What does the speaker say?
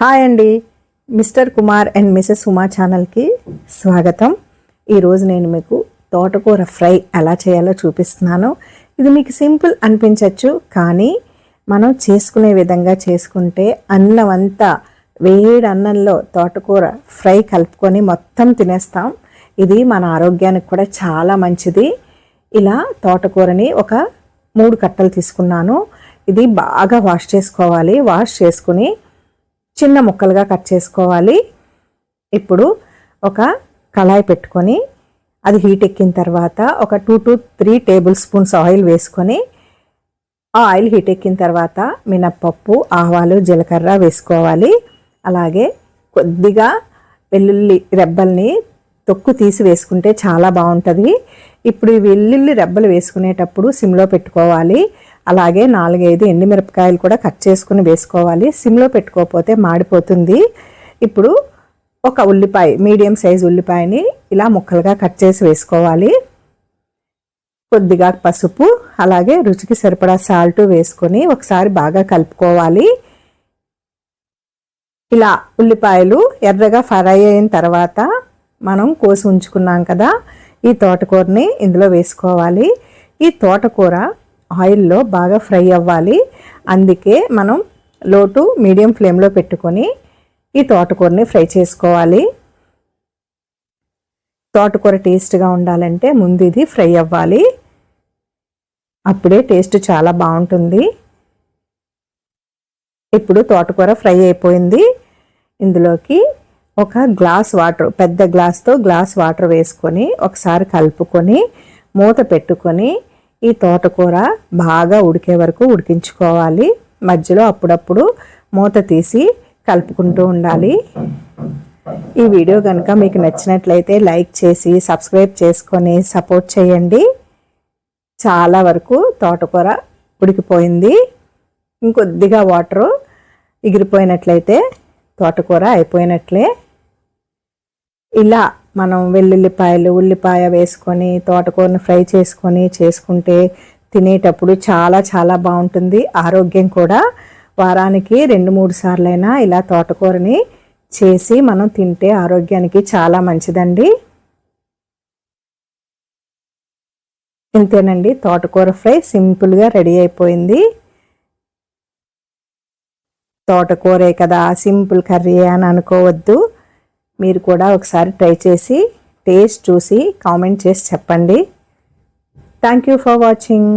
Hi అండి. Mr Kumar and Mrs Uma ఛానల్కి స్వాగతం. ఈరోజు నేను మీకు తోటకూర ఫ్రై ఎలా చేయాలో చూపిస్తున్నాను. ఇది మీకు సింపుల్ అనిపించవచ్చు కానీ మనం చేసుకునే విధంగా చేసుకుంటే అన్నం అంతా వేడి అన్నంలో తోటకూర ఫ్రై కలుపుకొని మొత్తం తినేస్తాం. ఇది మన ఆరోగ్యానికి కూడా చాలా మంచిది. ఇలా తోటకూరని ఒక మూడు కట్టలు తీసుకున్నాను. ఇది బాగా వాష్ చేసుకోవాలి. వాష్ చేసుకుని చిన్న ముక్కలుగా కట్ చేసుకోవాలి. ఇప్పుడు ఒక కళాయి పెట్టుకొని అది హీట్ ఎక్కిన తర్వాత ఒక two to three tablespoons oil వేసుకొని ఆ ఆయిల్ హీట్ ఎక్కిన తర్వాత మినప్పప్పు ఆవాలు జీలకర్ర వేసుకోవాలి. అలాగే కొద్దిగా వెల్లుల్లి రెబ్బల్ని తొక్కు తీసి వేసుకుంటే చాలా బాగుంటుంది. ఇప్పుడు ఈ వెల్లుల్లి రెబ్బలు వేసుకునేటప్పుడు సిమ్లో పెట్టుకోవాలి. అలాగే నాలుగైదు ఎండుమిరపకాయలు కూడా కట్ చేసుకుని వేసుకోవాలి. సిమ్లో పెట్టుకోకపోతే మాడిపోతుంది. ఇప్పుడు ఒక ఉల్లిపాయ మీడియం సైజ్ ఉల్లిపాయని ఇలా ముక్కలుగా కట్ చేసి వేసుకోవాలి. కొద్దిగా పసుపు అలాగే రుచికి సరిపడా సాల్ట్ వేసుకొని ఒకసారి బాగా కలుపుకోవాలి. ఇలా ఉల్లిపాయలు ఎర్రగా ఫ్రై అయిన తర్వాత మనం కోసి ఉంచుకున్నాం కదా ఈ తోటకూరని ఇందులో వేసుకోవాలి. ఈ తోటకూర ఆయిల్లో బాగా ఫ్రై అవ్వాలి. అందుకే మనం లో టు మీడియం ఫ్లేమ్లో పెట్టుకొని ఈ తోటకూరని ఫ్రై చేసుకోవాలి. తోటకూర టేస్ట్గా ఉండాలంటే ముందు ఇది ఫ్రై అవ్వాలి. అప్పుడే టేస్ట్ చాలా బాగుంటుంది. ఇప్పుడు తోటకూర ఫ్రై అయిపోయింది. ఇందులోకి ఒక గ్లాస్ వాటర్ పెద్ద గ్లాస్తో గ్లాస్ వాటర్ వేసుకొని ఒకసారి కలుపుకొని మూత పెట్టుకొని ఈ తోటకూర బాగా ఉడికే వరకు ఉడికించుకోవాలి. మధ్యలో అప్పుడప్పుడు మూత తీసి కలుపుకుంటూ ఉండాలి. ఈ వీడియో కనుక మీకు నచ్చినట్లయితే లైక్ చేసి సబ్స్క్రైబ్ చేసుకొని సపోర్ట్ చేయండి. చాలా వరకు తోటకూర ఉడికిపోయింది. ఇంకొద్దిగా వాటరు ఎగిరిపోయినట్లయితే తోటకూర అయిపోయినట్లే. ఇలా మనం వెల్లుల్లిపాయలు ఉల్లిపాయ వేసుకొని తోటకూరని ఫ్రై చేసుకొని చేసుకుంటే తినేటప్పుడు చాలా చాలా బాగుంటుంది. ఆరోగ్యం కూడా వారానికి రెండు మూడు సార్లైనా ఇలా తోటకూరని చేసి మనం తింటే ఆరోగ్యానికి చాలా మంచిదండి. ఇంతేనండి. తోటకూర ఫ్రై సింపుల్గా రెడీ అయిపోయింది. తోటకూరే కదా సింపుల్ కర్రీ అని అనుకోవద్దు. మీరు కూడా ఒకసారి ట్రై చేసి టేస్ట్ చూసి కామెంట్ చేసి చెప్పండి. Thank you for watching